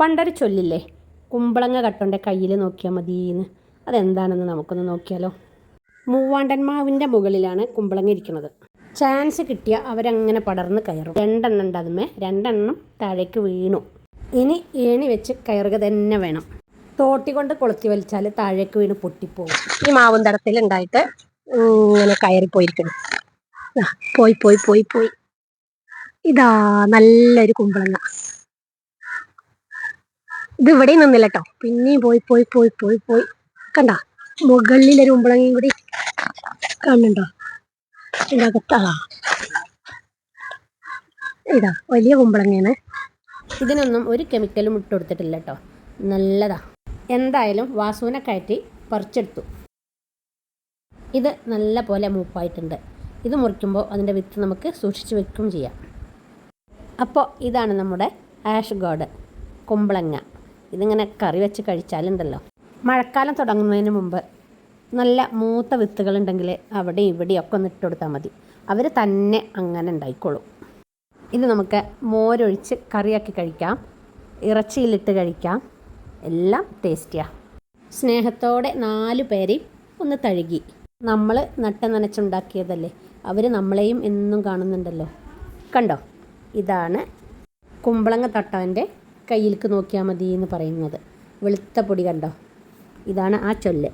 പണ്ടൊരു ചൊല്ലില്ലേ? കുമ്പളങ്ങ കട്ടോന്റെ കയ്യിൽ നോക്കിയാൽ മതിയെന്ന് അതെന്താണെന്ന് നമുക്കൊന്ന് നോക്കിയാലോ. മൂവാണ്ടന്മാവിന്റെ മുകളിലാണ് കുമ്പളങ്ങ ഇരിക്കുന്നത് ചാൻസ് കിട്ടിയ അവരങ്ങനെ പടർന്ന് കയറും. രണ്ടെണ്ണം ഉണ്ട് അതുമേ രണ്ടെണ്ണം താഴേക്ക് വീണു. ഇനി ഏണി വെച്ച് കയറുക തന്നെ വേണം. തോട്ടി കൊണ്ട് കൊളുത്തി വലിച്ചാൽ താഴേക്ക് വീണ് പൊട്ടിപ്പോകും ഈ മാവും തടത്തിൽ ഉണ്ടായിട്ട് ഇങ്ങനെ കയറിപ്പോയിരിക്കണം പോയി പോയി പോയി പോയി. ഇതാ നല്ലൊരു കുമ്പളങ്ങ. ഇത് ഇവിടെ നിന്നില്ല കേട്ടോ പിന്നെയും പോയി പോയി പോയി പോയി പോയി. കണ്ട? മുകളിലൊരു ഉമ്പളങ്ങയും കൂടി കാണുന്നുണ്ടോ? ഇതിനകത്താ ഇതാ വലിയ കുമ്പളങ്ങയാണ് ഇതിനൊന്നും ഒരു കെമിക്കലും ഇട്ട് കൊടുത്തിട്ടില്ല കേട്ടോ നല്ലതാ. എന്തായാലും വാസുവിനെ കയറ്റി പറിച്ചെടുത്തു. ഇത് നല്ല പോലെ മൂപ്പായിട്ടുണ്ട്. ഇത് മുറിക്കുമ്പോൾ അതിന്റെ വിത്ത് നമുക്ക് സൂക്ഷിച്ച് വെക്കുകയും ചെയ്യാം. അപ്പോൾ ഇതാണ് നമ്മുടെ ആഷ് ഗോഡ് കുമ്പളങ്ങ. ഇതിങ്ങനെ കറി വെച്ച് കഴിച്ചാലുണ്ടല്ലോ. മഴക്കാലം തുടങ്ങുന്നതിന് മുമ്പ് നല്ല മൂത്ത വിത്തുകളുണ്ടെങ്കിൽ അവിടെ ഇവിടെയും ഒക്കെ ഒന്ന് ഇട്ട് കൊടുത്താൽ മതി. അവർ തന്നെ അങ്ങനെ ഉണ്ടായിക്കോളും. ഇത് നമുക്ക് മോരൊഴിച്ച് കറിയാക്കി കഴിക്കാം. ഇറച്ചിയിലിട്ട് കഴിക്കാം. എല്ലാം ടേസ്റ്റിയാണ് സ്നേഹത്തോടെ നാല് പേരെയും ഒന്ന് തഴുകി. നമ്മൾ നട്ട നനച്ചുണ്ടാക്കിയതല്ലേ? അവർ നമ്മളെയും എന്നും കാണുന്നുണ്ടല്ലോ. കണ്ടോ? ഇതാണ് കുമ്പളങ്ങ തട്ടവന്റെ കയ്യിലേക്ക് നോക്കിയാൽ മതി എന്ന് പറയുന്നത്. വെളുത്ത പൊടി കണ്ടോ? ഇതാണ് ആ ചൊല്ല്.